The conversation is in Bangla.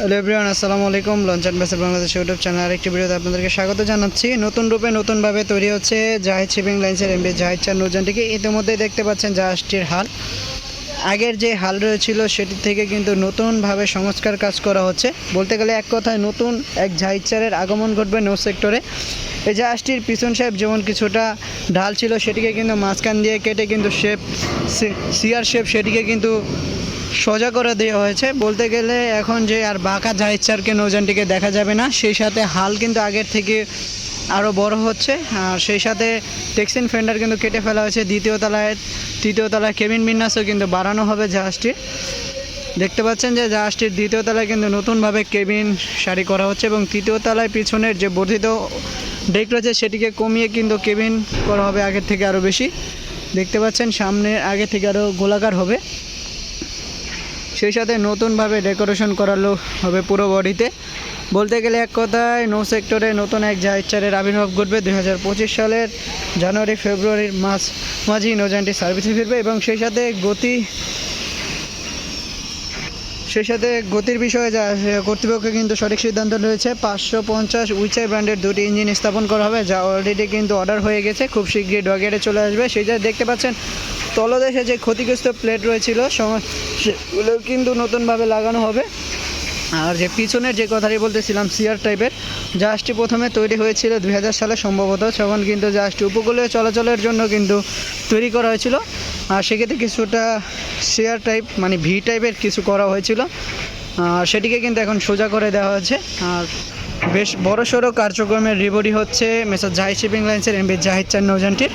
হ্যালো এভরিওয়ান আসসালামু আলাইকুম লঞ্চ অ্যান্ড বেসের বাংলাদেশ ইউটিউব চ্যানেল আরেকটি ভিডিওতে আপনাদেরকে স্বাগত জানাচ্ছি। নতুন রূপে নতুনভাবে তৈরি হচ্ছে জাহিদ শিপিং লাইন্সের এমবি জাহিদ চার নৌজানটিকে ইতিমধ্যে দেখতে পাচ্ছেন জাহাজটির হাল। আগের যে হাল রয়েছিল সেটি থেকে কিন্তু নতুনভাবে সংস্কার কাজ করা হচ্ছে। বলতে গেলে এক কথায় নতুন এক জাহিদ চারের আগমন ঘটবে নৌ সেক্টরে এই জাহাজটির পিছন শেপ যেমন কিছুটা ঢাল ছিল সেটিকে কিন্তু মাঝখান দিয়ে কেটে কিন্তু শেপ সিয়ার শেপ সেটিকে কিন্তু সোজা করে দেওয়া হয়েছে। বলতে গেলে এখন যে আর বাঁকা জাহিচারকে নৌজানটিকে দেখা যাবে না। সেই সাথে হাল কিন্তু আগের থেকে আরও বড় হচ্ছে। আর সেই সাথে টেক্সিন ফেন্ডার কিন্তু কেটে ফেলা হয়েছে। দ্বিতীয় তলায়, তৃতীয় তলায় কেবিন বিন্যাসও কিন্তু বাড়ানো হবে জাহাজটির দেখতে পাচ্ছেন যে জাহাজটির দ্বিতীয় তলায় কিন্তু নতুনভাবে কেবিন সারি করা হচ্ছে এবং তৃতীয় তলায় পিছনের যে বর্ধিত ডেক রয়েছে, সেটিকে কমিয়ে কিন্তু কেবিন করা হবে আগের থেকে আরও বেশি। দেখতে পাচ্ছেন সামনে আগে থেকে আরও গোলাকার হবে। সেই সাথে নতুনভাবে ডেকোরেশন করালো হবে পুরো বডিতে। বলতে গেলে এক কথায় নৌ সেক্টরে নতুন এক জাহাজচারের আবির্ভাব ঘটবে দুই হাজার পঁচিশ সালের জানুয়ারি ফেব্রুয়ারির মাস মাঝেই নৌযানটি সার্ভিসে ফিরবে এবং সেই সাথে গতি সেই সাথে গতির বিষয়ে যা কর্তৃপক্ষ কিন্তু সঠিক সিদ্ধান্ত রয়েছে। পাঁচশো পঞ্চাশ উইচাই ব্র্যান্ডের দুটি ইঞ্জিন স্থাপন করা হবে, যা অলরেডি কিন্তু অর্ডার হয়ে গেছে। খুব শীঘ্রই ডগেটে চলে আসবে। সেই যা দেখতে পাচ্ছেন তলদেশে যে ক্ষতিগ্রস্ত প্লেট রয়েছিল সেগুলো কিন্তু নতুনভাবে লাগানো হবে। আর যে পিছনের যে কথাটি বলতেছিলাম সিয়ার টাইপের জাহাজটি প্রথমে তৈরি হয়েছিল দুই হাজার সালে, সম্ভবত তখন কিন্তু জাহাজটি উপকূলীয় চলাচলের জন্য কিন্তু তৈরি করা হয়েছিল। আর সেক্ষেত্রে কিছুটা শেয়ার টাইপ মানে ভি টাইপের কিছু করা হয়েছিল। আর সেটিকে কিন্তু এখন সোজা করে দেওয়া হয়েছে। আর বেশ বড় সড়ো কার্যক্রমের রিবডি হচ্ছে মেসার জাহিদ শিপিং লাইন্সের এমবি জাহিদ চার নৌজানটির